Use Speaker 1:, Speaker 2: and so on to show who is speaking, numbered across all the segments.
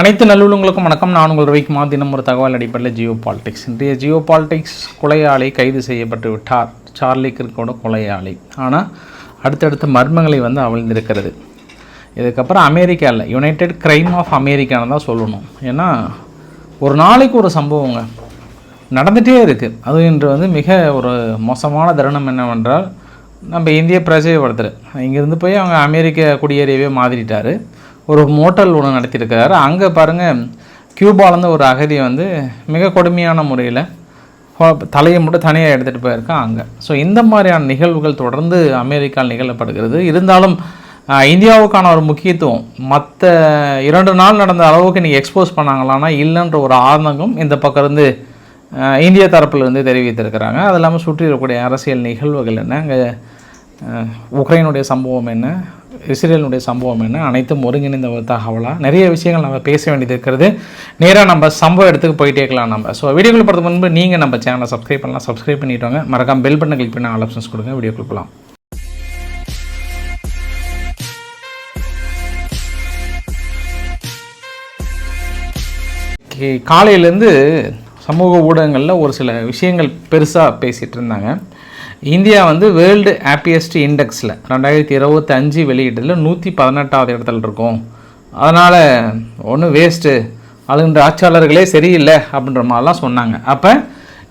Speaker 1: அனைத்து நல்லுள்ளங்களுக்கும் வணக்கம். நான் உங்கள் ரவிக்குமா தினம் ஒரு தகவல் அடிப்படையில் ஜியோ பாலிடிக்ஸ். இன்றைய ஜியோ பாலிடிக்ஸ் கொலையாளி கைது செய்யப்பட்டு விட்டார். சார்லி கிர்கோட கொலையாளி. ஆனால் அடுத்தடுத்த மர்மங்களை வந்து அவிழ்ந்திருக்கிறது. இதுக்கப்புறம் அமெரிக்காவில் யுனைடெட் கிரைம் ஆஃப் அமெரிக்கான்னு தான் சொல்லணும். ஏன்னா ஒரு நாளைக்கு ஒரு சம்பவங்க நடந்துகிட்டே இருக்குது அது இன்று வந்து மிக ஒரு மோசமான தருணம் என்னவென்றால் நம்ம இந்திய பிரஜை ஒருத்தர் இங்கேருந்து போய் அவங்க அமெரிக்க குடியேறியவே மாதிரிட்டார் ஒரு மோட்டல் ஒன்று நடத்தியிருக்கிறாரு அங்கே பாருங்கள் கியூபாலேருந்து ஒரு அகதி வந்து மிக கொடுமையான முறையில் தலையை மட்டும் தனியாக எடுத்துகிட்டு போயிருக்கான் அங்கே. ஸோ இந்த மாதிரியான நிகழ்வுகள் தொடர்ந்து அமெரிக்காவில் நிகழப்படுகிறது. இருந்தாலும் இந்தியாவுக்கான ஒரு முக்கியத்துவம் மற்ற இரண்டு நாள் நடந்த அளவுக்கு நீங்கள் எக்ஸ்போஸ் பண்ணாங்களான்னா இல்லைன்ற ஒரு ஆதங்கம் இந்த பக்கம் இருந்து இந்திய தரப்பில் இருந்து தெரிவித்திருக்கிறாங்க. அது இல்லாமல் சுற்றி இருக்கக்கூடிய அரசியல் நிகழ்வுகள் என்ன? அங்கே உக்ரைனுடைய சம்பவம் என்ன? இஸ்ரேலினுடைய சம்பவம் என்ன? அனைத்தும் ஒருங்கிணைந்த ஒரு தகவலாக நிறைய விஷயங்கள் நம்ம பேச வேண்டியது இருக்கிறது. நேராக நம்ம சம்பவ இடத்துக்கு போயிட்டே இருக்கலாம் நம்ம. ஸோ வீடியோக்குள் போகிறதுக்கு முன்பு நீங்கள் நம்ம சேனலை சப்ஸ்கிரைப் பண்ணலாம். சப்ஸ்கிரைப் பண்ணிட்டு மறக்காம பெல் பண்ண கிளிக் பண்ணி ஆல் ஆப்ஷன்ஸ் கொடுங்க. வீடியோக்குள் போகலாம் காலையிலேருந்து சமூக ஊடகங்களில் ஒரு சில விஷயங்கள் பெருசாக பேசிகிட்டு இருந்தாங்க. இந்தியா வந்து வேர்ல்டு ஹாப்பியஸ்ட் இண்டெக்ஸில் ரெண்டாயிரத்தி இருபத்தஞ்சு வெளியிட்டதில் நூற்றி பதினெட்டாவது இடத்துல இருக்கும். அதனால் ஒன்றும் வேஸ்ட்டு அழுகின்ற ஆட்சியாளர்களே சரியில்லை அப்படின்ற மாதிரிலாம் சொன்னாங்க. அப்போ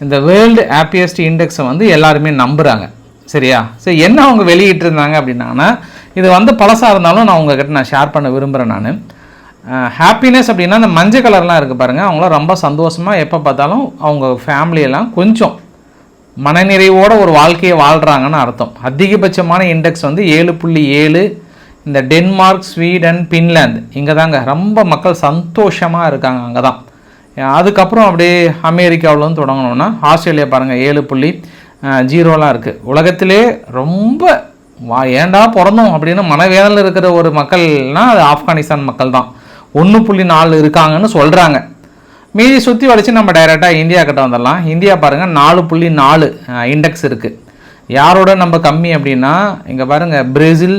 Speaker 1: இந்த வேர்ல்டு ஹாப்பியஸ்ட் இண்டெக்ஸை வந்து எல்லாருமே நம்புகிறாங்க சரியா? சரி என்ன அவங்க வெளியிட்டிருந்தாங்க அப்படின்னாங்கன்னா இது வந்து பழசாக இருந்தாலும் நான் உங்ககிட்ட நான் ஷேர் பண்ண விரும்புகிறேன் நான். ஹாப்பினஸ் அப்படின்னா அந்த மஞ்சள் கலர்லாம் இருக்குது பாருங்கள் அவங்களாம் ரொம்ப சந்தோஷமாக எப்போ பார்த்தாலும் அவங்க ஃபேமிலியெல்லாம் கொஞ்சம் மனநிறைவோட ஒரு வாழ்க்கையை வாழ்கிறாங்கன்னு அர்த்தம். அதிகபட்சமான இண்டெக்ஸ் வந்து ஏழு புள்ளி ஏழு இந்த டென்மார்க் ஸ்வீடன் பின்லாந்து இங்கே தாங்க ரொம்ப மக்கள் சந்தோஷமாக இருக்காங்க அங்கே தான் அதுக்கப்புறம் அப்படியே அமெரிக்காவில் வந்து தொடங்கணும்னா ஆஸ்திரேலியா பாருங்கள் ஏழு புள்ளி ஜீரோலாம் இருக்குது உலகத்திலே ரொம்ப வா ஏன்டா பிறந்தோம் அப்படின்னு மனவேதனையில் இருக்கிற ஒரு மக்கள்னால் அது ஆப்கானிஸ்தான் மக்கள் தான் ஒன்று புள்ளி நாலு இருக்காங்கன்னு சொல்கிறாங்க மீதி சுற்றி வளைச்சு நம்ம டைரெக்டாக இந்தியா கிட்ட வந்துடலாம். இந்தியா பாருங்கள் நாலு புள்ளி நாலு இண்டெக்ஸ் இருக்குது யாரோட நம்ம கம்மி அப்படின்னா இங்கே பாருங்கள் பிரேசில்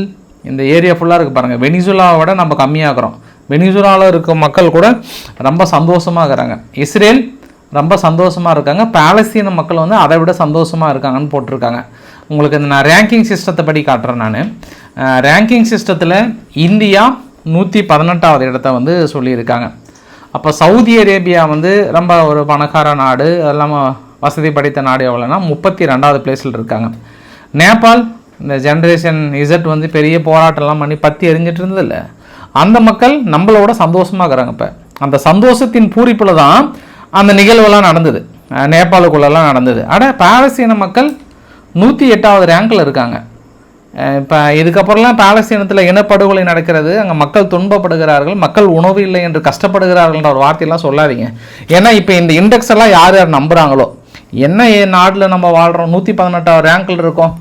Speaker 1: இந்த ஏரியா ஃபுல்லாக இருக்குது பாருங்கள் வெனிசுலாவோட நம்ம கம்மியாகிறோம் வெனிசுலாவில் இருக்க மக்கள் கூட ரொம்ப சந்தோஷமாக இருக்கிறாங்க இஸ்ரேல் ரொம்ப சந்தோஷமாக இருக்காங்க. பாலஸ்தீன மக்கள் வந்து அதை விட சந்தோஷமாக இருக்காங்கன்னு போட்டிருக்காங்க. உங்களுக்கு இந்த நான் ரேங்கிங் சிஸ்டத்தை படி காட்டுறேன் நான். ரேங்கிங் சிஸ்டத்தில் இந்தியா நூற்றி பதினெட்டாவது இடத்த வந்து சொல்லியிருக்காங்க. அப்போ சவுதி அரேபியா வந்து ரொம்ப ஒரு பணக்கார நாடு அது இல்லாமல் வசதி படைத்த நாடு எவ்வளோன்னா முப்பத்தி ரெண்டாவது பிளேஸில் இருக்காங்க. நேபாள் இந்த ஜென்ரேஷன் இசட் வந்து பெரிய போராட்டம்லாம் பண்ணி பற்றி எரிஞ்சிட்டு இருந்ததில்ல. அந்த மக்கள் நம்மளோட சந்தோஷமாக இருக்கிறாங்க இப்போ. அந்த சந்தோஷத்தின் பூரிப்பில் தான் அந்த நிகழ்வெல்லாம் நடந்தது. நேபாளுக்குள்ளெல்லாம் நடந்தது. அட பாலஸ்தீன மக்கள் நூற்றி எட்டாவது ரேங்கில் இருக்காங்க. இப்போ இதுக்கப்புறம்லாம் பாலஸ்தீனத்தில் இனப்படுகொலை நடக்கிறது. அங்கே மக்கள் துன்பப்படுகிறார்கள். மக்கள் உணவு இல்லை என்று கஷ்டப்படுகிறார்கள்ன்ற ஒரு வார்த்தையெல்லாம் சொல்லாதீங்க. ஏன்னா இப்போ இந்த இண்டெக்ஸ் எல்லாம் யார் யார் நம்புகிறாங்களோ என்ன நாட்டில் நம்ம வாழ்கிறோம் நூற்றி பதினெட்டாவது ரேங்கில் இருக்கோம்.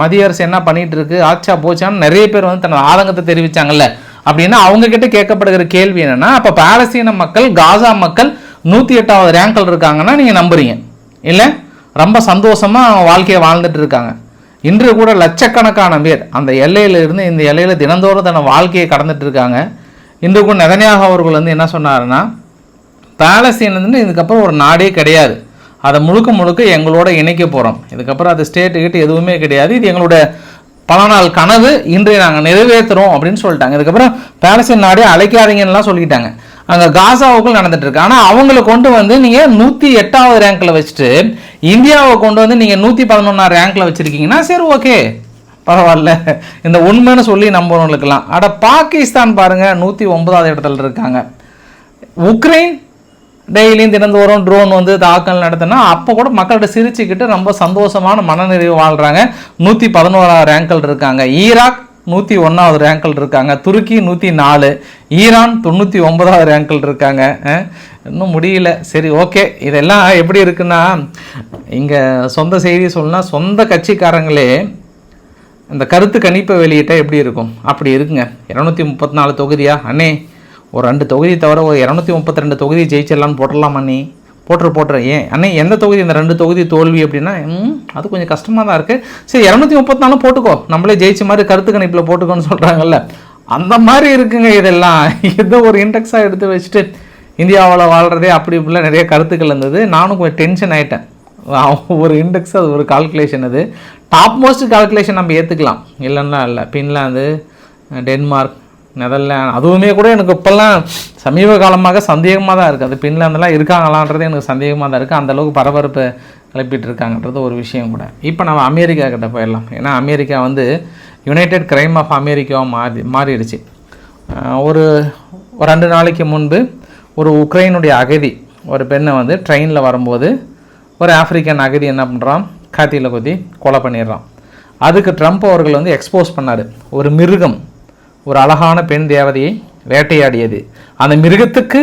Speaker 1: மத்திய அரசு என்ன பண்ணிட்டு இருக்கு ஆச்சா போச்சான்னு நிறைய பேர் வந்து தன்னோட ஆதங்கத்தை தெரிவிச்சாங்கல்ல. அப்படின்னா அவங்கக்கிட்ட கேட்கப்படுகிற கேள்வி என்னென்னா அப்போ பாலஸ்தீன மக்கள் காசா மக்கள் நூற்றி எட்டாவது ரேங்கில் இருக்காங்கன்னா நீங்கள் நம்புறீங்க. இல்லை? ரொம்ப சந்தோஷமாக வாழ்க்கையை வாழ்ந்துட்டு இருக்காங்க. இன்று கூட லட்சக்கணக்கான பேர் அந்த எல்லையிலிருந்து இந்த எல்லையில் தினந்தோறும் தன வாழ்க்கையை கடந்துட்டு இருக்காங்க. இன்று கூட நெதன்யாகு அவர்கள் வந்து என்ன சொன்னாருன்னா பாலஸ்தீன் வந்து இதுக்கப்புறம் ஒரு நாடே கிடையாது. அதை முழுக்க முழுக்க எங்களோட இணைக்க போகிறோம் இதுக்கப்புறம் அது ஸ்டேட்டு கிட்ட எதுவுமே கிடையாது. இது எங்களோட பல நாள் கனவு. இன்றைய நாங்கள் நிறைவேற்றுறோம் அப்படின்னு சொல்லிட்டாங்க. இதுக்கப்புறம் பாலஸ்தீன் நாடே அழைக்காதீங்கன்னுலாம் சொல்லிட்டாங்க. அங்கே காசாவுக்குள் நடந்துட்டுருக்கு ஆனால் அவங்கள கொண்டு வந்து நீங்கள் நூற்றி எட்டாவது ரேங்க்கில் வச்சுட்டு இந்தியாவை கொண்டு வந்து நீங்கள் நூற்றி பதினொன்றாம் ரேங்க்கில் வச்சுருக்கீங்கன்னா சரி ஓகே பரவாயில்ல. இந்த உண்மைன்னு சொல்லி நம்புறவங்களுக்கெல்லாம். அட பாகிஸ்தான் பாருங்கள் நூற்றி ஒன்பதாவது இடத்துல இருக்காங்க. உக்ரைன் டெய்லியும் தினந்தோறும் ட்ரோன் வந்து தாக்கல் நடத்தினா அப்போ கூட மக்கள்கிட்ட சிரிச்சுக்கிட்டு ரொம்ப சந்தோஷமான மனநிறைவு வாழ்கிறாங்க நூற்றி பதினோராவது ரேங்கில் இருக்காங்க. ஈராக் நூற்றி ஒன்றாவது ரேங்கில் இருக்காங்க. துருக்கி நூற்றி நாலு ஈரான் தொண்ணூற்றி ஒன்பதாவது ரேங்கில் இருக்காங்க. இன்னும் முடியல. சரி ஓகே. இதெல்லாம் எப்படி இருக்குன்னா இங்கே சொந்த செய்தி சொல்லணும்னா சொந்த கட்சிக்காரங்களே இந்த கருத்து கணிப்பை வெளியிட்டால் எப்படி இருக்கும்? அப்படி இருக்குங்க. இரநூத்தி முப்பத்தி நாலு தொகுதியா? அண்ணே ஒரு ரெண்டு தொகுதி தவிர ஒரு இரநூத்தி முப்பத்தி ரெண்டு தொகுதி ஜெயிச்சிடலான்னு போடலாமா நீ? போட்டுரு போட்டுரு. ஏன் அண்ணே எந்த தொகுதி? இந்த ரெண்டு தொகுதி தோல்வி அப்படின்னா ம், அது கொஞ்சம் கஷ்டமாக தான் இருக்குது சரி இரநூத்தி முப்பத்தி நாலும் போட்டுக்கோ. நம்மளே ஜெயிச்ச மாதிரி கருத்து கணிப்பில் போட்டுக்கோன்னு சொல்கிறாங்கல்ல அந்த மாதிரி இருக்குங்க இதெல்லாம். ஏதோ ஒரு இன்டெக்ஸாக எடுத்து வச்சுட்டு இந்தியாவில் வாழ்கிறதே அப்படி இப்படிலாம் நிறைய கருத்துக்கள் இருந்தது. நானும் கொஞ்சம் டென்ஷன் ஆகிட்டேன் ஒரு இண்டெக்ஸ் அது ஒரு கால்குலேஷன் அது. டாப் மோஸ்ட் கால்குலேஷன் நம்ம ஏற்றுக்கலாம் இல்லைன்னா இல்லை. பின்லாந்து டென்மார்க் நெதர்லாண்ட் அதுவுமே கூட எனக்கு இப்போல்லாம் சமீப காலமாக சந்தேகமாக தான் இருக்குது அது பின்லாந்தெல்லாம் இருக்காங்களான்றது எனக்கு சந்தேகமாக தான் இருக்குது அந்தளவுக்கு பரபரப்பு கிளப்பிட்டு இருக்காங்கன்றது ஒரு விஷயம் கூட. இப்போ நம்ம அமெரிக்கா கிட்ட போயிடலாம். ஏன்னா அமெரிக்கா வந்து யுனைடெட் கிரைம் ஆஃப் அமெரிக்காவாக மாறி மாறிடுச்சு. ஒரு ஒரு ரெண்டு நாளைக்கு முன்பு ஒரு உக்ரைனுடைய அகதி ஒரு பெண்ணை வந்து ட்ரெயினில் வரும்போது ஒரு ஆப்பிரிக்கன் அகதி என்ன பண்ணுறான் காத்தியில் குத்தி கொலை பண்ணிடுறான். அதுக்கு ட்ரம்ப் அவர்கள் வந்து எக்ஸ்போஸ் பண்ணார். ஒரு மிருகம் ஒரு அழகான பெண் தேவதையை வேட்டையாடியது. அந்த மிருகத்துக்கு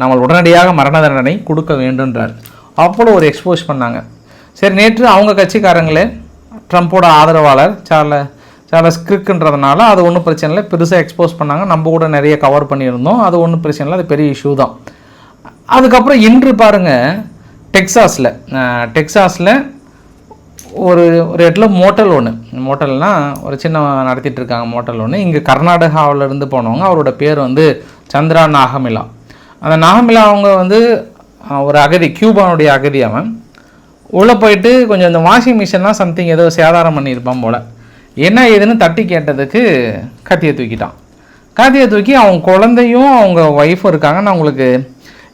Speaker 1: நம்ம உடனடியாக மரண தண்டனை கொடுக்க வேண்டுன்றார் அவ்வளோ ஒரு எக்ஸ்போஸ் பண்ணாங்க. சரி நேற்று அவங்க கட்சிக்காரங்களே ட்ரம்ப்போட ஆதரவாளர் சார்ல சார்லஸ் கிரிக்குன்றதுனால அது ஒன்றும் பிரச்சனை இல்லை. பெருசாக எக்ஸ்போஸ் பண்ணாங்க. நம்ம கூட நிறைய கவர் பண்ணியிருந்தோம். அது ஒன்றும் பிரச்சனை இல்லை. அது பெரிய இஷ்யூ தான். அதுக்கப்புறம் இன்று பாருங்கள் டெக்ஸாஸில் டெக்ஸாஸில் ஒரு ஒரு இடத்துல மோட்டல் ஒன்று மோட்டல்னால் ஒரு சின்ன நடத்திட்டு இருக்காங்க மோட்டல் ஒன்று இங்கே கர்நாடகாவிலேருந்து போனவங்க அவரோட பேர் வந்து சந்திரா நாகமிலா. அந்த நாகமிலா அவங்க வந்து ஒரு அகதி கியூபானுடைய அகதி அவன். உள்ளே போயிட்டு கொஞ்சம் இந்த வாஷிங் மிஷின்லாம் சம்திங் ஏதோ சேதாரம் பண்ணியிருப்பான் போல். என்ன ஏதுன்னு தட்டி கேட்டதுக்கு கத்தியை தூக்கிட்டான். கத்தியை தூக்கி அவங்க குழந்தையும் அவங்க ஒய்ஃபும் இருக்காங்க. நான் உங்களுக்கு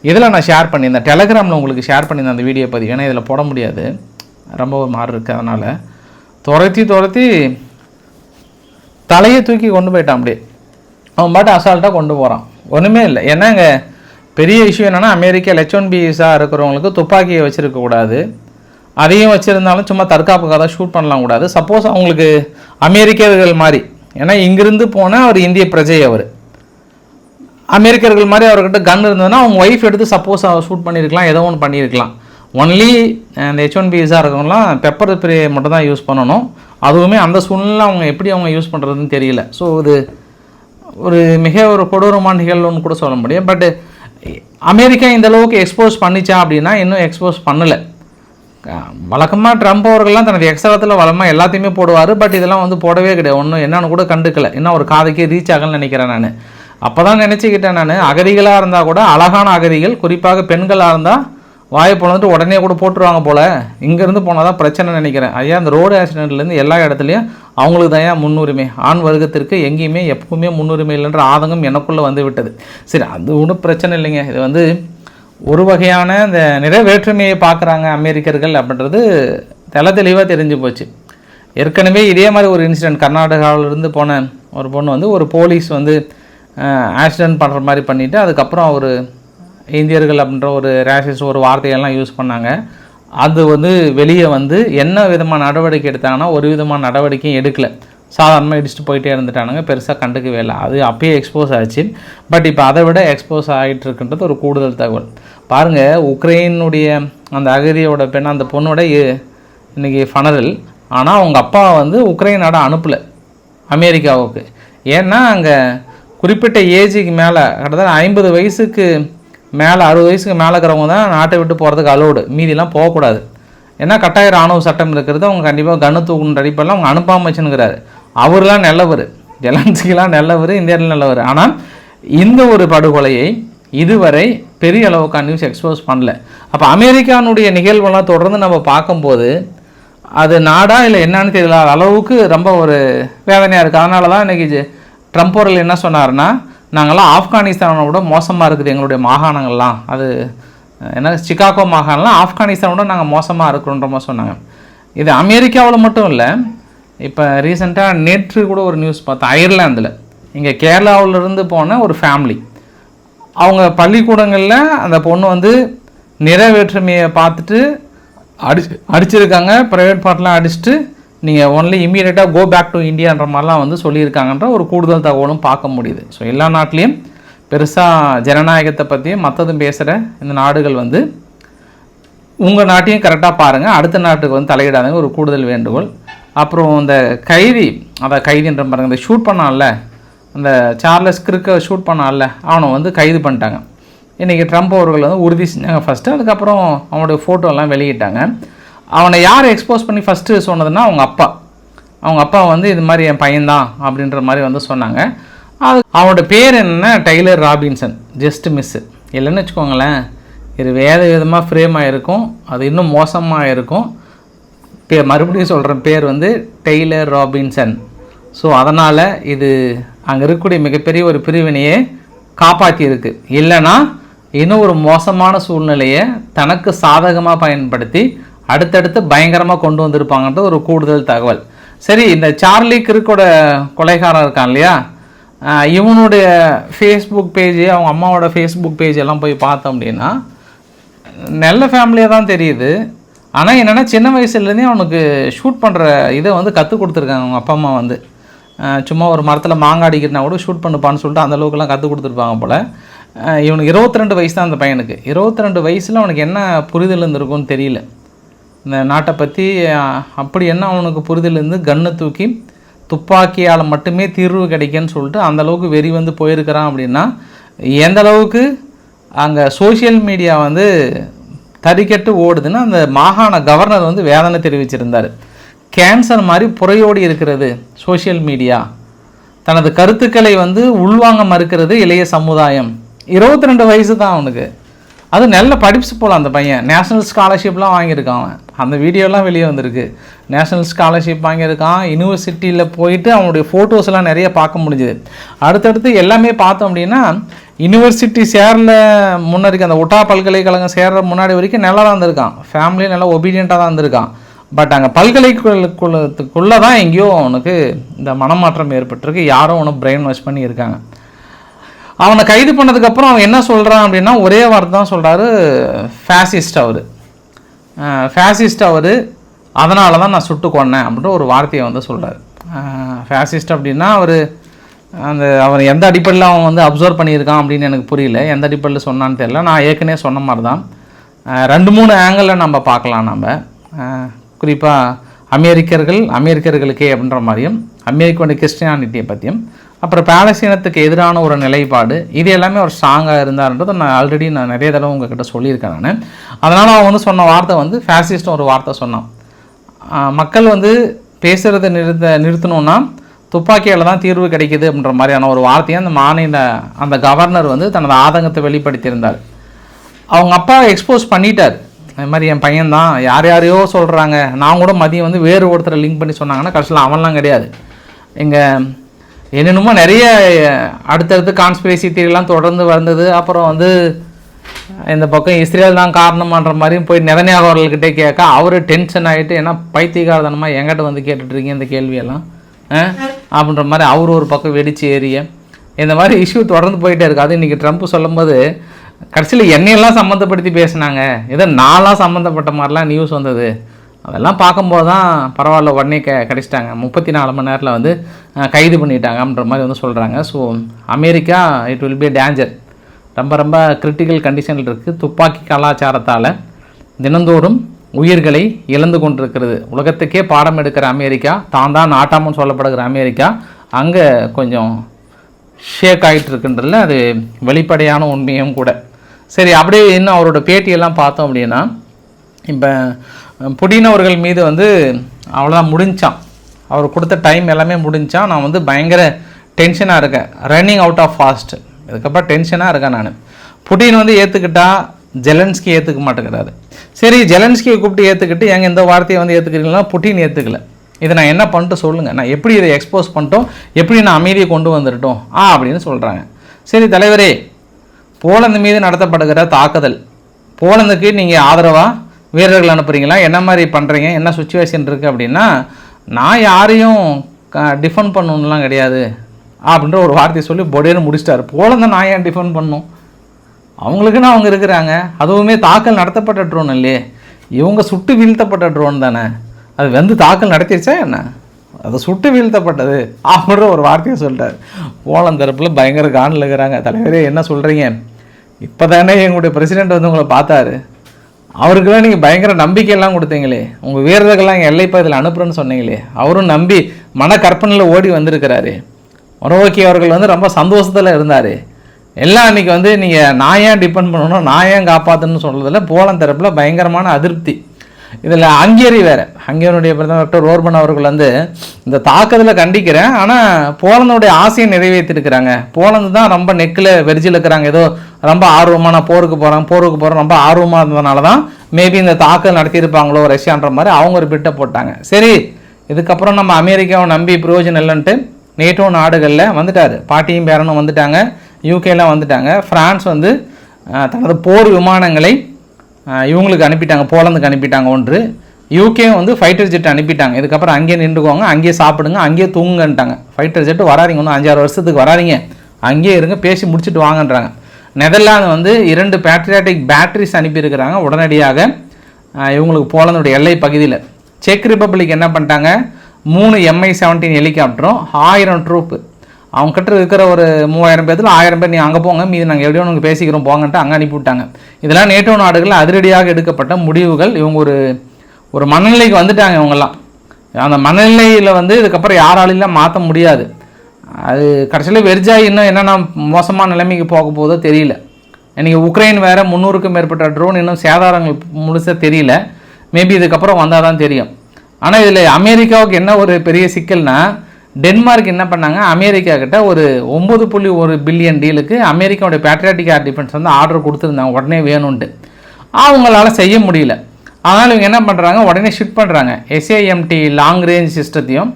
Speaker 1: இதில் நான் ஷேர் பண்ணியிருந்தேன். டெலகிராமில் உங்களுக்கு ஷேர் பண்ணியிருந்தேன் அந்த வீடியோ பதிவு. ஏன்னா இதில் போட முடியாது. ரொம்ப ஒரு மாறு இருக்குது அதனால் துரத்தி துரத்தி தலையை தூக்கி கொண்டு போயிட்டான் அப்படியே. அவன் பாட்டு அசால்ட்டாக கொண்டு போகிறான் ஒன்றுமே இல்லை. ஏன்னா இங்கே பெரிய இஷ்யூ என்னென்னா அமெரிக்கா லெச் ஒன் பிஸாக இருக்கிறவங்களுக்கு துப்பாக்கியை வச்சுருக்கக்கூடாது அதையும் வச்சுருந்தாலும் சும்மா தற்காப்புக்காக தான் ஷூட் பண்ணலாம் கூடாது. சப்போஸ் அவங்களுக்கு அமெரிக்கர்கள் மாதிரி. ஏன்னா இங்கிருந்து போன அவர் இந்திய பிரஜை அவர். அமெரிக்கர்கள் மாதிரி அவர்கிட்ட கன் இருந்ததுன்னா அவங்க ஒய்ஃப் எடுத்து சப்போஸ் ஷூட் பண்ணியிருக்கலாம் ஏதோ ஒன்று பண்ணியிருக்கலாம் ஒன்லி அந்த ஹெச் ஒன் பிஸாக இருக்கவங்களாம் பெப்பர் ஸ்ப்ரே மட்டும் தான் யூஸ் பண்ணணும். அதுவுமே அந்த சூழ்நிலை அவங்க எப்படி அவங்க யூஸ் பண்ணுறதுன்னு தெரியல. ஸோ இது ஒரு மிக ஒரு கொடூரமான நிகழ்வுன்னு கூட சொல்ல முடியும். பட் அமெரிக்கா இந்த அளவுக்கு எக்ஸ்போஸ் பண்ணிச்சா அப்படின்னா இன்னும் எக்ஸ்போஸ் பண்ணலை. வழக்கமாக ட்ரம்ப் அவர்கள்லாம் தனது எக்ஸ்ட்ராத்தில் வளமாக எல்லாத்தையுமே போடுவார். பட் இதெல்லாம் வந்து போடவே கிடையாது. ஒன்றும் என்னன்னு கூட கண்டுக்கல. இன்னும் ஒரு காதுக்கே ரீச் ஆகலன்னு நினைக்கிறேன் நான். அப்போ தான் நினச்சிக்கிட்டேன் நான். அகதிகளாக இருந்தால் கூட அழகான அகதிகள் குறிப்பாக பெண்களாக இருந்தால் வாயை வந்துட்டு உடனே கூட போட்டுருவாங்க போல். இங்கேருந்து போனால் தான் பிரச்சனை நினைக்கிறேன். ஐயா இந்த ரோடு ஆக்சிடென்ட்லேருந்து எல்லா இடத்துலையும் அவங்களுக்கு தான் ஏன் முன்னுரிமை. ஆண் வர்க்கத்திற்கு எங்கேயுமே எப்பவுமே முன்னுரிமை இல்லைன்ற ஆதங்கம் எனக்குள்ளே வந்து விட்டது. சரி அது ஒன்றும் பிரச்சனை இல்லைங்க. இது வந்து ஒரு வகையான இந்த நிறைவேற்றுமையை பார்க்குறாங்க அமெரிக்கர்கள் அப்படின்றது தெல தெளிவாக தெரிஞ்சு போச்சு. ஏற்கனவே இதே மாதிரி ஒரு இன்சிடென்ட் கர்நாடகாவிலிருந்து போன ஒரு பொண்ணு வந்து ஒரு போலீஸ் வந்து ஆக்சிடென்ட் பண்ணுற மாதிரி பண்ணிவிட்டு அதுக்கப்புறம் அவர் இந்தியர்கள் அப்படின்ற ஒரு ரேஷஸ் ஒரு வார்த்தையெல்லாம் யூஸ் பண்ணாங்க. அது வந்து வெளியே வந்து என்ன விதமான நடவடிக்கை எடுத்தாங்கன்னா ஒரு விதமான நடவடிக்கையும் எடுக்கல. சாதாரணமாக இடிச்சுட்டு போயிட்டே இருந்துட்டானுங்க பெருசாக கண்டுக்கவே இல்லை. அது அப்பயே எக்ஸ்போஸ் ஆச்சு. பட் இப்போ அதை விட எக்ஸ்போஸ் ஆகிட்டு இருக்குன்றது ஒரு கூடுதல் தகவல். பாருங்கள் உக்ரைனுடைய அந்த அகதியோட பெண் அந்த பொண்ணோட இன்றைக்கி இன்னைக்கு ஃபனரல் ஆனால் அவங்க அப்பா வந்து உக்ரைன் நாட அனுப்பலை அமெரிக்காவுக்கு. ஏன்னா அங்கே குறிப்பிட்ட ஏஜுக்கு மேலே கிட்டத்தட்ட ஐம்பது வயசுக்கு மேலே அறுபது வயசுக்கு மேலே இருக்கிறவங்க தான் நாட்டை விட்டு போகிறதுக்கு அலோடு மீதிலாம் போகக்கூடாது. ஏன்னா கட்டாய ராணுவ சட்டம் இருக்கிறது அவங்க கண்டிப்பாக கண்ணு தூக்குன்ற அடிப்படையில் அவங்க அனுப்பாமல் வச்சுன்னுக்கிறாரு அவர்லாம் நல்லவர். ஜெலன்ஸ்கிலாம் நல்லவர் இந்தியாவில் நல்லவர். ஆனால் இந்த ஒரு படுகொலையை இதுவரை பெரிய அளவுக்கு நியூஸ் எக்ஸ்போஸ் பண்ணல. அப்போ அமெரிக்கானுடைய நிகழ்வெல்லாம் தொடர்ந்து நம்ம பார்க்கும்போது அது நாடா இல்லை என்னன்னு தெரியல. அளவுக்கு ரொம்ப ஒரு வேதனையாக இருக்குது அதனால தான் இன்றைக்கி ட்ரம்ப் அவர்கள் என்ன சொன்னார்னா நாங்கள்லாம் ஆப்கானிஸ்தானோட விட மோசமாக இருக்குது எங்களுடைய மாகாணங்கள்லாம். அது என்ன சிகாகோ மாகாணம்லாம் ஆப்கானிஸ்தானோட விட நாங்கள் மோசமாக இருக்கிறோன்ற மாதிரி சொன்னாங்க. இது அமெரிக்காவில் மட்டும் இல்லை இப்போ ரீசெண்டாக நேற்று கூட ஒரு நியூஸ் பார்த்தேன் அயர்லாந்தில் இங்கே கேரளாவிலேருந்து போன ஒரு ஃபேமிலி அவங்க பள்ளிக்கூடங்களில் அந்த பொண்ணு வந்து நிறைவேற்றுமையை பார்த்துட்டு அடி அடிச்சிருக்காங்க ப்ரைவேட் பார்ட்லாம் அடிச்சுட்டு நீங்கள் ஒன்லி இம்மீடியட்டாக கோ பேக் டு இந்தியான்ற மாதிரிலாம் வந்து சொல்லியிருக்காங்கன்ற ஒரு கூடுதல் தகவலும் பார்க்க முடியுது. ஸோ எல்லா நாட்டிலையும் பெருசாக ஜனநாயகத்தை பற்றியும் மற்றதும் பேசுகிற இந்த நாடுகள் வந்து உங்கள் நாட்டையும் கரெக்டாக பாருங்கள் அடுத்த நாட்டுக்கு வந்து தலையிடாதங்க. ஒரு கூடுதல் வேண்டுகோள். அப்புறம் இந்த கைதி அதை கைதின்ற பாருங்க. இந்த ஷூட் பண்ணான்ல. அந்த சார்லஸ் கிறுக்க ஷூட் பண்ணான்ல. அவனை வந்து கைது பண்ணிட்டாங்க. இன்றைக்கி ட்ரம்ப் அவர்கள் வந்து உறுதி செஞ்சாங்க ஃபஸ்ட்டு அதுக்கப்புறம் அவனுடைய ஃபோட்டோலாம் வெளியிட்டாங்க. அவனை யார் எக்ஸ்போஸ் பண்ணி ஃபஸ்ட்டு சொன்னதுன்னா அவங்க அப்பா. அவங்க அப்பா வந்து இது மாதிரி என் பையன்தான் அப்படின்ற மாதிரி வந்து சொன்னாங்க. அது அவனோட பேர் என்ன டைலர் ராபின்சன் ஜஸ்ட் மிஸ்ஸு இல்லைன்னு வச்சுக்கோங்களேன் இது வேத விதமாக ஃப்ரேம் ஆகிருக்கும் அது இன்னும் மோசமாக இருக்கும். பே மறுபடியும் சொல்கிற பேர் வந்து டெய்லர் ராபின்சன். ஸோ அதனால் இது அங்கே இருக்கக்கூடிய மிகப்பெரிய ஒரு பிரிவினையை காப்பாற்றியிருக்கு இல்லைன்னா இன்னும் ஒரு மோசமான சூழ்நிலையை தனக்கு சாதகமாக பயன்படுத்தி அடுத்தடுத்து பயங்கரமாக கொண்டு வந்திருப்பாங்கன்றது ஒரு கூடுதல் தகவல். சரி இந்த சார்லி கிருக்கோட கொலைகாரன் இருக்கான் இல்லையா? இவனுடைய ஃபேஸ்புக் பேஜ் அவங்க அம்மாவோட ஃபேஸ்புக் பேஜ் எல்லாம் போய் பார்த்தோம் அப்படின்னா நல்ல ஃபேமிலியாக தான் தெரியுது. ஆனால் என்னென்னா சின்ன வயசுலேருந்தே அவனுக்கு ஷூட் பண்ணுற இதை வந்து கற்றுக் கொடுத்துருக்காங்க அவங்க அப்பா அம்மா வந்து. சும்மா ஒரு மரத்தில் மாங்காய் அடிக்கிறனா கூட ஷூட் பண்ணுப்பான்னு சொல்லிட்டு அந்தளவுக்குலாம் கற்றுக் கொடுத்துருப்பாங்க போல். இவனுக்கு இருபத்தி ரெண்டு வயசு தான் அந்த பையனுக்கு. இருபத்தி ரெண்டு வயசில் அவனுக்கு என்ன புரிதல் இருந்திருக்கும்னு தெரியல. இந்த நாட்டை பற்றி அப்படி என்ன அவனுக்கு புரிதல் இருந்து தூக்கி துப்பாக்கியால் மட்டுமே தீர்வு கிடைக்குன்னு சொல்லிட்டு அந்த அளவுக்கு வெறி வந்து போயிருக்கிறான் அப்படின்னா எந்த அளவுக்கு அங்கே சோஷியல் மீடியா வந்து தறிக்கட்டு ஓடுதுன்னா அந்த மாகாண கவர்னர் வந்து வேதனை தெரிவிச்சிருந்தார். கேன்சர் மாதிரி புறையோடி இருக்கிறது சோஷியல் மீடியா. தனது கருத்துக்களை வந்து உள்வாங்க மறுக்கிறது இளைய சமுதாயம். இருபத்தி ரெண்டு வயசு தான் அவனுக்கு. அது நல்ல படிப்பு போகலாம் அந்த பையன். நேஷ்னல் ஸ்காலர்ஷிப்லாம் வாங்கியிருக்கான் அவன். அந்த வீடியோலாம் வெளியே வந்திருக்கு. நேஷ்னல் ஸ்காலர்ஷிப் வாங்கியிருக்கான். யூனிவர்சிட்டியில் போயிட்டு அவனுடைய ஃபோட்டோஸ்லாம் நிறைய பார்க்க முடிஞ்சுது. அடுத்தடுத்து எல்லாமே பார்த்தோம் அப்படின்னா யூனிவர்சிட்டி சேரல முன்னாடி அந்த ஒட்டா பல்கலைக்கழகம் சேர்ற முன்னாடி வரைக்கும் நல்லா தான் இருந்திருக்கான். ஃபேமிலியும் நல்லா ஒபீடியண்ட்டாக தான் இருந்திருக்கான். பட் அங்கே பல்கலைக்கழகத்துக்குள்ளே தான் எங்கேயோ அவனுக்கு இந்த மனமாற்றம் ஏற்பட்டிருக்கு. யாரோ அவனை பிரெயின் வாஷ் பண்ணியிருக்காங்க. அவனை கைது பண்ணதுக்கப்புறம் அவன் என்ன சொல்கிறான் அப்படின்னா ஒரே வார்த்தை தான் சொல்கிறாரு ஃபேசிஸ்ட் அவர். ஃபேசிஸ்ட் அவர் அதனால தான் நான் சுட்டு கொன்னேன் அப்படின்ற ஒரு வார்த்தையை வந்து சொல்கிறார் ஃபேசிஸ்ட் அப்படின்னா அவர் அந்த அவர் எந்த அடிப்படையில் அவன் வந்து அப்சர்வ் பண்ணியிருக்கான் அப்படின்னு எனக்கு புரியல. எந்த அடிப்படையில் சொன்னான்னு தெரியல. நான் ஏற்கனவே சொன்ன மாதிரி தான் ரெண்டு மூணு ஆங்கிளில் நம்ம பார்க்கலாம் நம்ம குறிப்பாக அமெரிக்கர்கள் அமெரிக்கர்களுக்கே அப்படின்ற மாதிரியும் அமெரிக்காவுடைய கிறிஸ்டியானிட்டியை பற்றியும் அப்புறம் பாலஸ்தீனத்துக்கு எதிரான ஒரு நிலைப்பாடு இது எல்லாமே ஒரு ஸ்ட்ராங்காக இருந்தார்ன்றது நான் ஆல்ரெடி நான் நிறைய தடவை உங்ககிட்ட சொல்லியிருக்கேன் நான். அதனால் அவன் வந்து சொன்ன வார்த்தை வந்து ஃபேசிஸ்ட் ஒரு வார்த்தை சொன்னான். மக்கள் வந்து பேசுகிறத நிறுத்த நிறுத்தணும்னா துப்பாக்கியால் தான் தீர்வு கிடைக்குது அப்படின்ற மாதிரியான ஒரு வார்த்தையை அந்த மாநில அந்த கவர்னர் வந்து தனது ஆதங்கத்தை வெளிப்படுத்தியிருந்தார். அவங்க அப்பா எக்ஸ்போஸ் பண்ணிட்டார். அது மாதிரி என் பையன் தான் யார் யாரையோ சொல்கிறாங்க நான் கூட மதியம் வந்து வேறு ஒருத்தரை லிங்க் பண்ணி சொன்னாங்கன்னா கடைசியில் அவன்லாம் கிடையாது. எங்கள் என்னென்னமோ நிறைய அடுத்தடுத்து கான்ஸ்பிரசி தியரிலாம் தொடர்ந்து வந்தது. அப்புறம் வந்து இந்த பக்கம் இஸ்ரேல் தான் காரணமான்ற மாதிரியும் போய் நிதன்யாக அவர்கள்கிட்டே கேட்க அவர் டென்ஷன் ஆகிட்டு ஏன்னா பைத்தியகாரதனமாக எங்கிட்ட வந்து கேட்டுட்ருக்கீங்க இந்த கேள்வியெல்லாம். ஆ? அப்படின்ற மாதிரி அவர் ஒரு பக்கம் வெடிச்சு ஏறிய. இந்த மாதிரி இஷ்யூ தொடர்ந்து போயிட்டே இருக்காது அது இன்றைக்கி ட்ரம்ப் சொல்லும்போது கடைசியில் என்னையெல்லாம் சம்மந்தப்படுத்தி பேசினாங்க. ஏதோ நான்லாம் சம்மந்தப்பட்ட மாதிரிலாம் நியூஸ் வந்தது. அதெல்லாம் பார்க்கும்போது தான் பரவாயில்ல உடனே க கிடச்சிட்டாங்க. முப்பத்தி நாலு மணி நேரத்தில் வந்து கைது பண்ணிட்டாங்கன்ற அப்படின்ற மாதிரி வந்து சொல்கிறாங்க so America it will be danger ரொம்ப ரொம்ப கிரிட்டிக்கல் கண்டிஷனில் இருக்குது துப்பாக்கி கலாச்சாரத்தால் தினந்தோறும் உயிர்களை இழந்து கொண்டிருக்கிறது. உலகத்துக்கே பாடம் எடுக்கிற அமெரிக்கா தான் தான் நாட்டாமன் சொல்லப்படுகிற அமெரிக்கா அங்கே கொஞ்சம் ஷேக் ஆகிட்டு இருக்குன்றதுல அது வெளிப்படையான உண்மையும் கூட. சரி அப்படியே இன்னும் அவரோட பேட்டியெல்லாம் பார்த்தோம் அப்படின்னா இப்போ புடினவர்கள் மீது வந்து அவ்வளோதான் முடிஞ்சான். அவர் கொடுத்த டைம் எல்லாமே முடிஞ்சான். நான் வந்து பயங்கர டென்ஷனாக இருக்கேன். ரன்னிங் அவுட் ஆஃப் ஃபாஸ்ட் இதுக்கப்புறம் டென்ஷனாக இருக்கேன் நான். புடின் வந்து ஏற்றுக்கிட்டா ஜெலன்ஸ்கி ஏற்றுக்க மாட்டேங்கிறாரு. சரி ஜெலன்ஸ்கியை கூப்பிட்டு ஏற்றுக்கிட்டு எங்கள் இந்த வார்த்தையை வந்து ஏற்றுக்கிறீங்களா புட்டின் ஏற்றுக்கல இதை நான் என்ன பண்ணிட்டு சொல்லுங்கள் நான் எப்படி இதை எக்ஸ்போஸ் பண்ணிட்டோம்? எப்படி நான் அமைதியை கொண்டு வந்துட்டோம்? ஆ அப்படின்னு சொல்கிறாங்க சரி தலைவரே போலந்து மீது நடத்தப்படுகிற தாக்குதல். போலந்துக்கு நீங்கள் ஆதரவாக வீரர்கள் அனுப்புகிறீங்களா என்ன மாதிரி பண்ணுறீங்க என்ன சுச்சுவேஷன் இருக்குது அப்படின்னா நான் யாரையும் டிஃபெண்ட் பண்ணணும்லாம் கிடையாது அப்படின்ற ஒரு வார்த்தையை சொல்லி பொடேன்னு முடிச்சிட்டாரு. போலந்தான் நான் ஏன் டிஃபெண்ட் பண்ணும்? அவங்களுக்குன்னு அவங்க இருக்கிறாங்க. அதுவுமே தாக்கல் நடத்தப்பட்ட ட்ரோன் இல்லையே. இவங்க சுட்டு வீழ்த்தப்பட்ட ட்ரோன் தானே. அது வந்து தாக்கல் நடத்திடுச்சா என்ன? அது சுட்டு வீழ்த்தப்பட்டது அப்படின்ற ஒரு வார்த்தையை சொல்லிட்டார். போலந்து தரப்பில் பயங்கர காண்டில் இருக்கிறாங்க. தலைவரே என்ன சொல்கிறீங்க இப்போ தானே எங்களுடைய பிரசிடெண்ட் வந்து உங்களை பார்த்தாரு. அவருக்கெல்லாம் நீங்கள் பயங்கர நம்பிக்கையெல்லாம் கொடுத்தீங்களே. உங்கள் வீரர்கள்லாம் எங்கள் எல்லை பகுதியில் அனுப்புகிறேன்னு சொன்னீங்களே. அவரும் நம்பி மன கற்பனையில் ஓடி வந்திருக்கிறாரு. உறவோக்கி அவர்கள் வந்து ரொம்ப சந்தோஷத்தில் இருந்தார். எல்லாம் அன்றைக்கி வந்து நீங்கள் நான் ஏன் டிபெண்ட் பண்ணணும் நான் ஏன் காப்பாற்றணும்னு சொல்கிறதுல போலன் தரப்பில் பயங்கரமான அதிருப்தி. இதில் ஹங்கேரி வேறு. ஹங்கேரியுடைய பிரதமர் டாக்டர் ரோர்பன் அவர்கள் வந்து இந்த தாக்குதலை கண்டிக்கிறேன் ஆனால் போலந்துடைய ஆசையை நிறைவேற்றிருக்கிறாங்க. போலந்து தான் ரொம்ப நெக்கில் வெறிச்சில் இருக்கிறாங்க ஏதோ ரொம்ப ஆர்வமாக நான் போருக்கு போகிறேன் போருக்கு போகிறேன் ரொம்ப ஆர்வமாக இருந்ததுனால தான் மேபி இந்த தாக்கல் நடத்தியிருப்பாங்களோ ரஷ்யான்ற மாதிரி அவங்க ஒரு பிட்டை போட்டாங்க. சரி இதுக்கப்புறம் நம்ம அமெரிக்காவை நம்பி பிரயோஜனம் இல்லைன்ட்டு நேட்டோ நாடுகளில் வந்துட்டார். பாட்டியும் பேரனும் வந்துட்டாங்க யூகேலாம் வந்துட்டாங்க. ஃப்ரான்ஸ் வந்து தனது போர் விமானங்களை இவங்களுக்கு அனுப்பிட்டாங்க போலந்துக்கு அனுப்பிட்டாங்க ஒன்று. யூகே வந்து ஃபைட்டர் ஜெட் அனுப்பிட்டாங்க. இதுக்கப்புறம் அங்கேயே நின்றுக்கோங்க அங்கேயே சாப்பிடுங்க அங்கேயே தூங்குங்கன்ட்டாங்க. ஃபைட்டர் ஜெட் வராதீங்க இன்னும் அஞ்சாறு வருஷத்துக்கு வராதீங்க. அங்கேயே இருங்க பேசி முடிச்சுட்டு வாங்கன்றாங்க. நெதர்லாந்து வந்து இரண்டு பேட்ரியாட்டிக் பேட்டரிஸ் அனுப்பியிருக்கிறாங்க. உடனடியாக இவங்களுக்கு போலந்துடைய எல்லை பகுதியில். செக் ரிப்பப்ளிக் என்ன பண்ணிட்டாங்க? மூணு எம்ஐ செவன்டீன் ஹெலிகாப்டரும் ஆயிரம் ட்ரூப்பு அவங்க கிட்ட இருக்கிற ஒரு மூவாயிரம் பேர்த்தில் ஆயிரம் பேர் நீ அங்கே போங்க. மீது நாங்கள் எப்படியோ உங்களுக்கு பேசிக்கிறோம். போங்கன்ட்டு அங்கே அனுப்பிவிட்டாங்க. இதெல்லாம் நேட்டோ நாடுகளில் அதிரடியாக எடுக்கப்பட்ட முடிவுகள். இவங்க ஒரு ஒரு மனநிலைக்கு வந்துட்டாங்க இவங்கெல்லாம். அந்த மனநிலையில் வந்து இதுக்கப்புறம் யாராலையும் மாற்ற முடியாது. அது கடைசியில் வெர்ஜா இன்னும் என்னென்ன மோசமான நிலைமைக்கு போக போதோ தெரியல. இன்றைக்கி உக்ரைன் வேறு முந்நூறுக்கும் மேற்பட்ட ட்ரோன் இன்னும் சேதாரங்கள் முழுசாக தெரியல. மேபி இதுக்கப்புறம் வந்தால் தான் தெரியும். ஆனால் இதில் அமெரிக்காவுக்கு என்ன ஒரு பெரிய சிக்கல்னால் டென்மார்க் என்ன பண்ணாங்க? அமெரிக்கா கிட்ட ஒரு ஒம்பது புள்ளி ஒரு பில்லியன் டீலுக்கு அமெரிக்காவுடைய பேட்ரியாட்டிக் ஏர் டிஃபென்ஸ் வந்து ஆர்டர் கொடுத்துருந்தாங்க. உடனே வேணும்ன்ட்டு. அவங்களால செய்ய முடியல. அதனால் இவங்க என்ன பண்ணுறாங்க உடனே ஷிஃப்ட் பண்ணுறாங்க எஸ்ஏஎம்டி லாங் ரேஞ்ச் சிஸ்டத்தையும்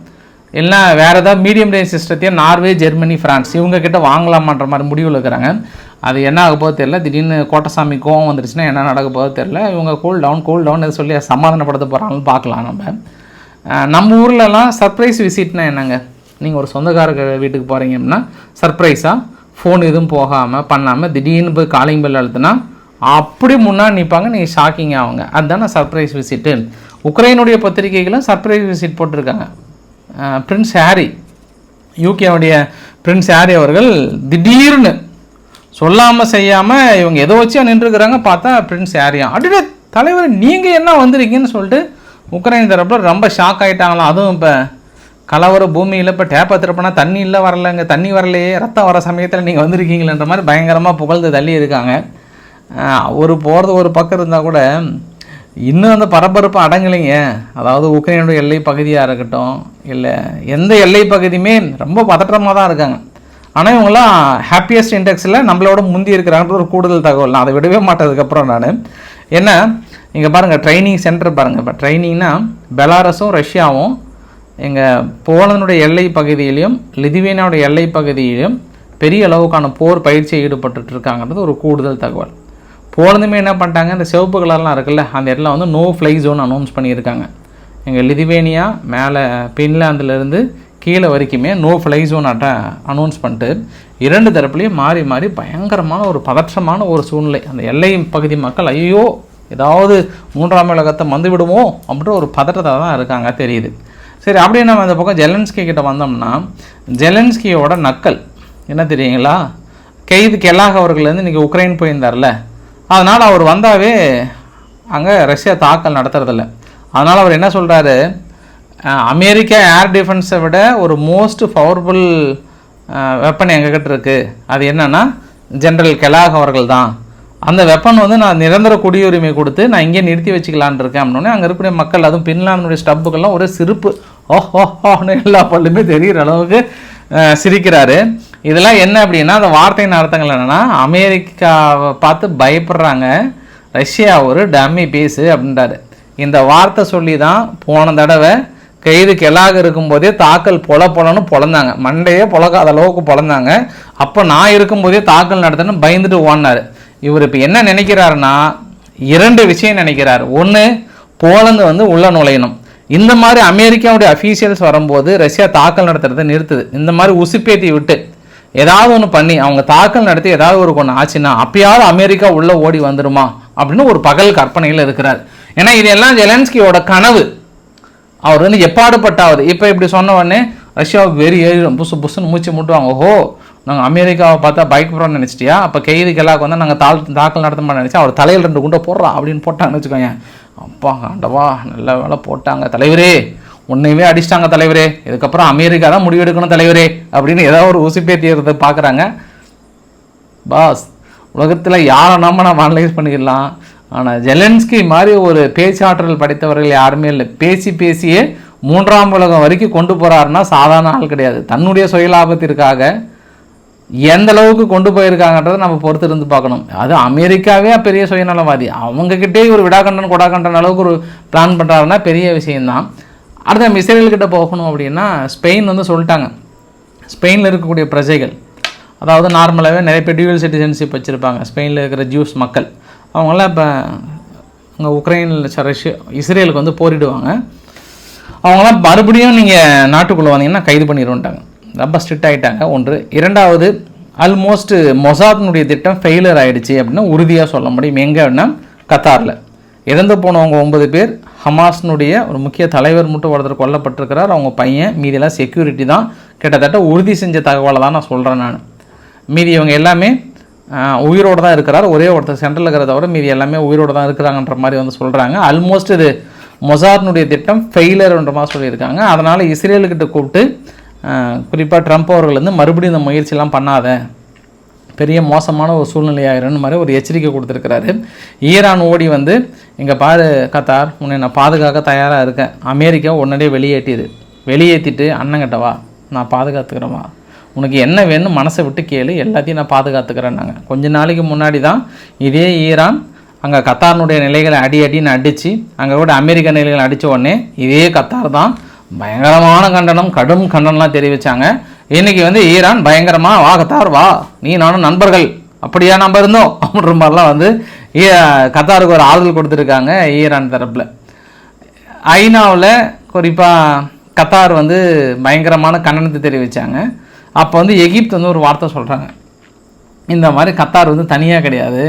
Speaker 1: இல்லைனா வேறு ஏதாவது மீடியம் ரேஞ்ச் சிஸ்டத்தையும் நார்வே ஜெர்மனி ஃப்ரான்ஸ் இவங்கக்கிட்ட வாங்கலாமான்ற மாதிரி முடிவில் இருக்கிறாங்க. அது என்ன ஆக போகுது தெரியல. திடீர்னு கோட்டசாமி கோவம் வந்துருச்சுன்னா என்ன நடக்க போகுது தெரியல. இவங்க கூல் டவுன் கூல் டவுன் சொல்லி சமாதானப்படுத்த போகிறாங்கன்னு பார்க்கலாம் நம்ம. நம்ம ஊர்லலாம் சர்ப்ரைஸ் விசிட்னா என்னங்க? நீங்கள் ஒரு சொந்தக்காரங்க வீட்டுக்கு போகிறீங்கன்னா சர்ப்ரைஸாக ஃபோன் எதுவும் போகாமல் பண்ணாமல் திடீர்னு போய் காலிங் பெல் அழுத்துனா அப்படி முன்னாடி நிற்பாங்க நீங்கள் ஷாக்கிங் ஆகுங்க. அதுதானே சர்ப்ரைஸ் விசிட்டு உக்ரைனுடைய பத்திரிகைகளும் சர்ப்ரைஸ் விசிட் போட்டிருக்காங்க. பிரின்ஸ் ஹாரி யூகேவுடைய பிரின்ஸ் ஹாரி அவர்கள் திடீர்னு சொல்லாமல் செய்யாமல் இவங்க எதை வச்சு நின்றுருக்குறாங்க பார்த்தா பிரின்ஸ் ஹாரியா. அடிட தலைவர் நீங்கள் என்ன வந்திருக்கீங்கன்னு சொல்லிட்டு உக்ரைன் தரப்பில் ரொம்ப ஷாக் ஆகிட்டாங்களாம் அதுவும் இப்போ கலவர பூமியில் இப்போ டேப்பை திருப்பினா தண்ணி இல்லை வரலைங்க தண்ணி வரலையே ரத்தம் வர சமயத்தில் நீங்கள் வந்திருக்கீங்களேன்ற மாதிரி பயங்கரமாக புகழ்ந்து தள்ளி இருக்காங்க. ஒரு போகிறது ஒரு பக்கம் இருந்தால் கூட இன்னும் அந்த பரபரப்பு அடங்கலைங்க. அதாவது உக்ரைனுடைய எல்லை பகுதியாக இருக்கட்டும் இல்லை எந்த எல்லை பகுதியுமே ரொம்ப பதற்றமாக தான் இருக்காங்க. ஆனால் இவங்களாம் ஹாப்பியஸ்ட் இண்டெக்ஸில் நம்மளோட முந்தி இருக்கிறாங்கன்ற ஒரு கூடுதல் தகவல். நான் அதை விடவே மாட்டதுக்கப்புறம் நான். என்ன? இங்கே பாருங்கள் ட்ரைனிங் சென்டர் பாருங்கள் இப்போ ட்ரைனிங்னா பெலாரஸும் ரஷ்யாவும் எங்கள் போலனுடைய எல்லை பகுதியிலையும் லிதுவேனாவுடைய எல்லை பகுதியிலையும் பெரிய அளவுக்கான போர் பயிற்சியை ஈடுபட்டு இருக்காங்கன்றது ஒரு கூடுதல் தகவல். போனதுமே என்ன பண்ணிட்டாங்க இந்த சிவப்பு கலர்லாம் இருக்குல்ல அந்த இடத்துல வந்து நோ ஃப்ளை ஜோன் அனௌன்ஸ் பண்ணியிருக்காங்க. எங்கள் லிதுவேனியா மேலே பின்லாந்துலேருந்து கீழே வரைக்குமே நோ ஃப்ளை ஜோன் அட்ட அனௌன்ஸ் பண்ணிட்டு இரண்டு தரப்புலையும் மாறி மாறி பயங்கரமான ஒரு பதற்றமான ஒரு சூழ்நிலை. அந்த எல்லை பகுதி மக்கள் ஐயோ ஏதாவது மூன்றாம் உலகத்தை வந்து விடுவோம் அப்படின்ற ஒரு பதற்றத்தில் தான் இருக்காங்க தெரியுது. சரி அப்படியே நம்ம அந்த பக்கம் ஜெலன்ஸ்கி கிட்ட வந்தோம்னா ஜெலன்ஸ்கியோட நக்கல் என்ன தெரியுங்களா? கெய்து கெலாக் அவர்கள் வந்து இன்றைக்கி உக்ரைன் போயிருந்தார்ல அதனால் அவர் வந்தாவே அங்கே ரஷ்யா தாக்கல் நடத்துறதில்ல. அதனால் அவர் என்ன சொல்கிறாரு அமெரிக்கா ஏர் டிஃபென்ஸை விட ஒரு மோஸ்ட் பவர்ஃபுல் வெப்பன் எங்ககிட்ட இருக்குது அது என்னென்னா ஜென்ரல் கெலாக் அவர்கள் தான். அந்த வெப்பன் வந்து நான் நிரந்தர குடியுரிமை கொடுத்து நான் இங்கே நிறுத்தி வச்சுக்கலான் இருக்கேன் அப்படின்னே அங்கே இருக்கக்கூடிய மக்கள் அதுவும் பின்லாந்துடைய ஸ்டப்புக்கெல்லாம் ஒரே சிரிப்பு ஓஹ் ஓஹ் எல்லா பல்லுமே தெரிகிற அளவுக்கு சிரிக்கிறாரு. இதெல்லாம் என்ன அப்படின்னா அந்த வார்த்தையின் அர்த்தங்கள் என்னென்னா அமெரிக்காவை பார்த்து பயப்படுறாங்க. ரஷ்யா ஒரு டம்மி பீஸு அப்படின்றாரு. இந்த வார்த்தை சொல்லி தான் போன தடவை கைது கெலாக இருக்கும்போதே தாக்கல் பொல பொலன்னு பொழந்தாங்க மண்டையே பொழக்காத அளவுக்கு பொழந்தாங்க அப்போ நான் இருக்கும்போதே தாக்கல் நடத்தணும்னு பயந்துட்டு ஓடினாரு. இவர் இப்போ என்ன நினைக்கிறாருன்னா இரண்டு விஷயம் நினைக்கிறார். ஒன்று போலந்து வந்து உள்ள நுழையணும். இந்த மாதிரி அமெரிக்காவுடைய அஃபீஷியல்ஸ் வரும்போது ரஷ்யா தாக்கல் நடத்துறதை நிறுத்துது. இந்த மாதிரி உசுப்பேத்தி விட்டு ஏதாவது ஒன்று பண்ணி அவங்க தாக்கல் நடத்தி ஏதாவது ஒரு ஒன்று ஆச்சுன்னா அப்பயாவது அமெரிக்கா உள்ள ஓடி வந்துடுமா அப்படின்னு ஒரு பகல் கற்பனையில் இருக்கிறார். ஏன்னா இதெல்லாம் ஜெலன்ஸ்கியோட கனவு. அவர் வந்து எப்பாடுபட்டாவது. இப்போ இப்படி சொன்ன உடனே ரஷ்யாவுக்கு வெறி ஏறிடும். புசு புசுன்னு மூச்சு முட்டுவாங்க. ஓஹோ நாங்கள் அமெரிக்காவை பார்த்தா பைக் போகிறோம்னு நினச்சிட்டியா? அப்போ கைது கெலாக்கு வந்து நாங்கள் தாள் தாக்கல் நடத்த நினச்சா அவர் தலையில் ரெண்டு குண்டை போடுறா அப்படின்னு போட்டாங்கன்னு வச்சுக்கோங்க அப்பா ஆண்டவா நல்ல வேலை போட்டாங்க. தலைவரே உன்னையுமே அடிச்சிட்டாங்க தலைவரே. இதுக்கப்புறம் அமெரிக்கா தான் முடிவெடுக்கணும் தலைவரே. அப்படின்னு ஏதாவது ஒரு உசுப்பேத்தியறதை பார்க்குறாங்க? பாஸ் உலகத்தில் யாரை நம்ம நம்ம அனலைஸ் பண்ணிக்கலாம் ஆனால் ஜெலன்ஸ்கி மாதிரி ஒரு பேச்சாற்றல் படைத்தவர்கள் யாருமே இல்லை. பேசி பேசியே மூன்றாம் உலகம் வரைக்கும் கொண்டு போகிறாருன்னா சாதாரண ஆள் கிடையாது. தன்னுடைய சுயலாபத்திற்காக எந்த அளவுக்கு கொண்டு போயிருக்காங்கன்றதை நம்ம பொறுத்து இருந்து பார்க்கணும். அது அமெரிக்காவே பெரிய சுயநலவாதி. அவங்கக்கிட்டே ஒரு விடாகண்டன் கொடாகண்டன் அளவுக்கு ஒரு பிளான் பண்ணுறாருன்னா பெரிய விஷயம்தான். அடுத்து நம்ம இஸ்ரேல்கிட்ட போகணும் அப்படின்னா ஸ்பெயின் வந்து சொல்லிட்டாங்க. ஸ்பெயினில் இருக்கக்கூடிய பிரஜைகள் அதாவது நார்மலாகவே நிறைய பேர் டியூவல் சிட்டிசன்ஷிப் வச்சுருப்பாங்க ஸ்பெயினில் இருக்கிற ஜூஸ் மக்கள். அவங்களாம் இப்போ அங்கே உக்ரைனில் ரஷ்யா இஸ்ரேலுக்கு வந்து போரிடுவாங்க. அவங்களாம் மறுபடியும் நீங்கள் நாட்டுக்குள்ளே வந்தீங்கன்னா கைது பண்ணிடுவோன்ட்டாங்க ரொம்ப ஸ்ட்ரிக்ட் ஆகிட்டாங்க ஒன்று. இரண்டாவது ஆல்மோஸ்ட் மொசாத்னுடைய திட்டம் ஃபெயிலியர் ஆகிடுச்சு அப்படின்னா உறுதியாக சொல்ல முடியும். எங்கே அப்படின்னா கத்தாரில். இறந்து போனவங்க ஒன்பது பேர் ஹமாஸ்னுடைய ஒரு முக்கிய தலைவர் மட்டும் ஒருத்தர் கொல்லப்பட்டிருக்கிறார். அவங்க பையன் மீதியெல்லாம் செக்யூரிட்டி தான். கிட்டத்தட்ட உறுதி செஞ்ச தகவலை தான் நான் சொல்கிறேன் நான். மீதி இவங்க எல்லாமே உயிரோடு தான் இருக்கிறார். ஒரே ஒருத்தர் சென்ட்ரல் இருக்கிறத தவிர மீதி எல்லாமே உயிரோடு தான் இருக்கிறாங்கன்ற மாதிரி வந்து சொல்கிறாங்க ஆல்மோஸ்ட் இது மொசார்னுடைய திட்டம் ஃபெயிலர்ன்ற மாதிரி சொல்லியிருக்காங்க. அதனால் இஸ்ரேலுக்கிட்ட கூப்பிட்டு குறிப்பாக ட்ரம்ப் அவர்கள் வந்து மறுபடியும் இந்த முயற்சியெல்லாம் பண்ணாத. பெரிய மோசமான ஒரு சூழ்நிலையாகிறன்னு மாதிரி ஒரு எச்சரிக்கை கொடுத்துருக்கிறாரு. ஈரான் ஓடி வந்து இங்கே பாரு கத்தார் உன்னை நான் பாதுகாக்க தயாராக இருக்கேன். அமெரிக்கா உடனடியே வெளியேற்றிது வெளியேற்றிட்டு அண்ணங்கிட்ட வா. நான் பாதுகாத்துக்கிறேன் உனக்கு என்ன வேணும் மனசை விட்டு கேளு. எல்லாத்தையும் நான் பாதுகாத்துக்கிறேன் நாங்கள் கொஞ்ச நாளைக்கு முன்னாடி தான் இதே ஈரான் அங்கே கத்தாரினுடைய நிலைகளை அடி அடின்னு அடித்து அங்கே கூட அமெரிக்க நிலைகளை அடித்த உடனே இதே கத்தார் தான் பயங்கரமான கண்டனம் கடும் கண்டனம்லாம் தெரிவித்தாங்க இன்றைக்கி வந்து ஈரான் பயங்கரமாக வா கத்தார் வா. நீ நானும் நண்பர்கள். அப்படியா நம்ம இருந்தோம்? அப்படின்ற மாதிரிலாம் வந்து கத்தாருக்கு ஒரு ஆறுதல் கொடுத்துருக்காங்க ஈரான் தரப்பில். ஐநாவில் குறிப்பாக கத்தார் வந்து பயங்கரமான கண்டனத்தை தெரிவித்தாங்க அப்போ வந்து எகிப்து வந்து ஒரு வார்த்தை சொல்கிறாங்க இந்த மாதிரி கத்தார் வந்து தனியாக கிடையாது.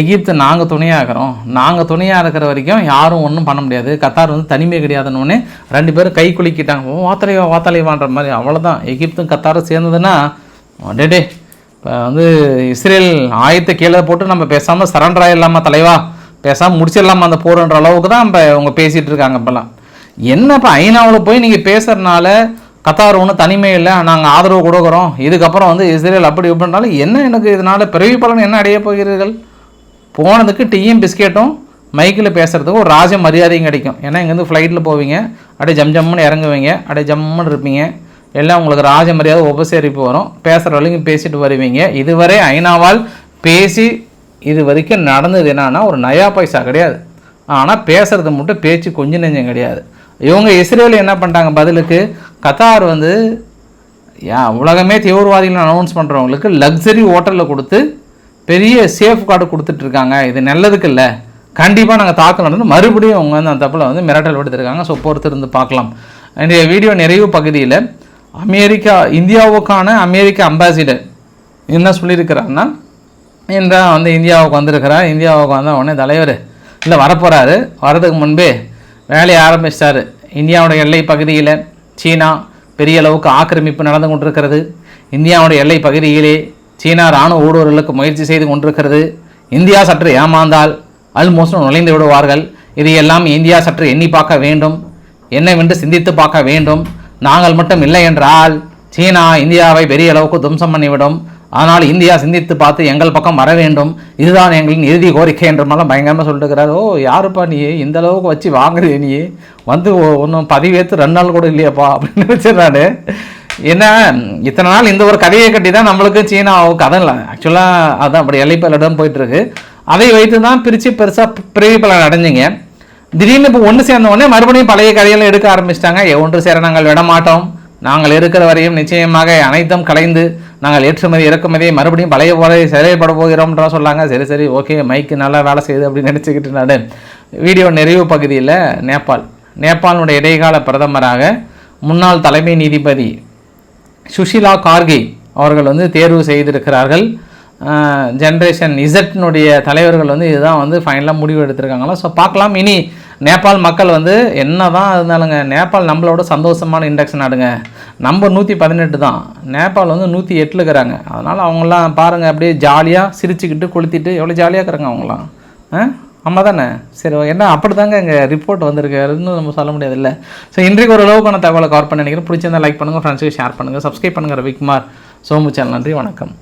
Speaker 1: எகிப்து நாங்கள் துணையாக இருக்கிறோம் நாங்கள் துணையாக இருக்கிற வரைக்கும் யாரும் ஒன்றும் பண்ண முடியாது. கத்தார் வந்து தனிமை கிடையாதுன்னு ரெண்டு பேரும் கை குலுக்கிட்டாங்க. ஓ வாத்தலைவா வாத்தலைவான்ற மாதிரி. அவ்வளோதான் எகிப்தும் கத்தாரும் சேர்ந்ததுன்னா டே இப்போ வந்து இஸ்ரேல் ஆயத்தை கீழே போட்டு நம்ம பேசாமல் சரண்டர் ஆகிடலாமா தலைவா? பேசாமல் முடிச்சிடலாமா அந்த போருன்ற அளவுக்கு தான் இப்போ அவங்க பேசிகிட்டு இருக்காங்க இப்போல்லாம். என்ன இப்போ ஐநாவில் போய் நீங்கள் பேசுகிறனால கத்தார் ஒன்றும் தனிமை இல்லை நாங்கள் ஆதரவு கொடுக்குறோம். இதுக்கப்புறம் வந்து இஸ்ரேல் அப்படி இப்படினாலும் என்ன எனக்கு இதனால் பிறவி பலன் என்ன அடைய போகிறீர்கள்? போனதுக்கு டீயும் பிஸ்கெட்டும் மைக்கில் பேசுகிறதுக்கு ஒரு ராஜ மரியாதையும் கிடைக்கும். ஏன்னா இங்கேருந்து ஃப்ளைட்டில் போவீங்க அப்படியே ஜம் ஜம்முன்னு இறங்குவீங்க அப்படியே ஜம்முன்னு இருப்பீங்க. எல்லாம் உங்களுக்கு ராஜ மரியாதை உபசரிப்பு வரும். பேசுகிற வரைக்கும் பேசிட்டு வருவீங்க. இதுவரை ஐநாவால் பேசி இது வரைக்கும் நடந்தது என்னன்னா ஒரு நயா பைசா கிடையாது. ஆனால் பேசுகிறது மட்டும் பேச்சு கொஞ்சம் நெஞ்சம் கிடையாது. இவங்க இஸ்ரேல் என்ன பண்ணிட்டாங்க பதிலுக்கு? கத்தார் வந்து உலகமே தீவிரவாதிகள் அனௌன்ஸ் பண்ணுறவங்களுக்கு லக்ஸரி ஹோட்டலில் கொடுத்து பெரிய சேஃப் கார்டு கொடுத்துட்ருக்காங்க இது நல்லதுக்கு இல்லை. கண்டிப்பாக நாங்கள் தாக்கலன்னு மறுபடியும் அவங்க வந்து அந்த தப்பில் வந்து மிரட்டல் விடுத்திருக்காங்க. ஸோ பொறுத்து இருந்து பார்க்கலாம். இன்றைய வீடியோ நிறைவு பகுதியில் அமெரிக்கா இந்தியாவுக்கான அமெரிக்க அம்பாசிடர் என்ன சொல்லியிருக்கிறாருன்னா இந்த வந்து இந்தியாவுக்கு வந்திருக்கிறார். இந்தியாவுக்கு வந்த உடனே தலைவர் இல்லை வரப்போகிறாரு வரதுக்கு முன்பே வேலையை ஆரம்பிச்சிட்டாரு. இந்தியாவுடைய எல்லை பகுதியில் சீனா பெரிய அளவுக்கு ஆக்கிரமிப்பு நடந்து கொண்டிருக்கிறது. இந்தியாவுடைய எல்லை பகுதியிலே சீனா இராணுவ ஊடுருவலுக்கு முயற்சி செய்து கொண்டிருக்கிறது. இந்தியா சற்று ஏமாந்தால் அல்மோஸ்ட் நுழைந்து விடுவார்கள். இதையெல்லாம் இந்தியா சற்று எண்ணி பார்க்க வேண்டும். என்னவென்று சிந்தித்து பார்க்க வேண்டும். நாங்கள் மட்டும் இல்லை என்றால் சீனா இந்தியாவை பெரிய அளவுக்கு தும்சம் பண்ணிவிடும். ஆனால் இந்தியா சிந்தித்து பார்த்து எங்கள் பக்கம் வர வேண்டும். இதுதான் எங்களின் இறுதி கோரிக்கை என்ற மாதிரிலாம் பயங்கரமாக சொல்லிட்டுக்கிறார். ஓ யாருப்பா நீ? இந்த அளவுக்கு வச்சு வாங்குறீ நீ? வந்து ஒன்றும் பதிவேற்று ரெண்டு நாள் கூட இல்லையாப்பா? அப்படின்னு வச்சிடறாரு என்ன இத்தனை நாள் இந்த ஒரு கதையை கட்டி தான் நம்மளுக்கு சீனாவுக்கு கதை இல்லை. ஆக்சுவலாக அதான் அப்படி எல்லைப்பலிடம் போயிட்டுருக்கு. அதை வைத்து தான் பிரித்து பெருசாக பிரிவு பலன் அடைஞ்சிங்க. திடீர்னு இப்போ ஒன்று சேர்ந்த உடனே மறுபடியும் பழைய கதையெல்லாம் எடுக்க ஆரம்பிச்சிட்டாங்க. ஒன்று சேர நாங்கள் விடமாட்டோம். நாங்கள் இருக்கிற வரையும் நிச்சயமாக அனைத்தும் கலைந்து நாங்கள் ஏற்றுமதி இறக்குமதியை மறுபடியும் பழைய போல செயல்பட போகிறோம்ன்ற சொல்லாங்க. சரி சரி ஓகே மைக்கு நல்லா வேலை செய்யுது அப்படின்னு நினச்சிக்கிட்டு நான் வீடியோ நிறைவு பகுதியில் நேபாள். நேபாளுடைய இடைக்கால பிரதமராக முன்னாள் தலைமை நீதிபதி சுஷிலா கார்கே அவர்கள் வந்து தேர்வு செய்திருக்கிறார்கள். ஜென்ரேஷன் இசட்னுடைய தலைவர்கள் வந்து இதுதான் வந்து ஃபைனலாக முடிவு எடுத்திருக்காங்களா? ஸோ பார்க்கலாம். இனி நேபாள் மக்கள் வந்து என்ன தான் இருந்தாலுங்க நேபாள் நம்மளோட சந்தோஷமான இண்டக்ஷன் நாடுங்க. நம்ம நூற்றி பதினெட்டு தான். நேபாள் வந்து நூற்றி எட்டில் இருக்கிறாங்க. அதனால் அவங்களாம் பாருங்கள் அப்படியே ஜாலியாக சிரிச்சுக்கிட்டு கொளுத்திட்டு எவ்வளோ ஜாலியாக இருக்கிறாங்க அவங்களாம் ஆ? ஆமாம் தானே? சரி என்ன அப்படி தாங்க இங்கே ரிப்போர்ட் வந்திருக்காருன்னு நம்ம சொல்ல முடியாது இல்லை ஸோ இன்றைக்கு ஒரு அளவுக்கான தகவலை கவர் பண்ண நினைக்கிறேன். பிடிச்சிருந்தா லைக் பண்ணுங்கள் ஃப்ரெண்ட்ஸுக்கு ஷேர் பண்ணுங்கள் சப்ஸ்கிரைப் பண்ணுங்கள் ரவிக்குமார். சோமு சேனல் நன்றி வணக்கம்.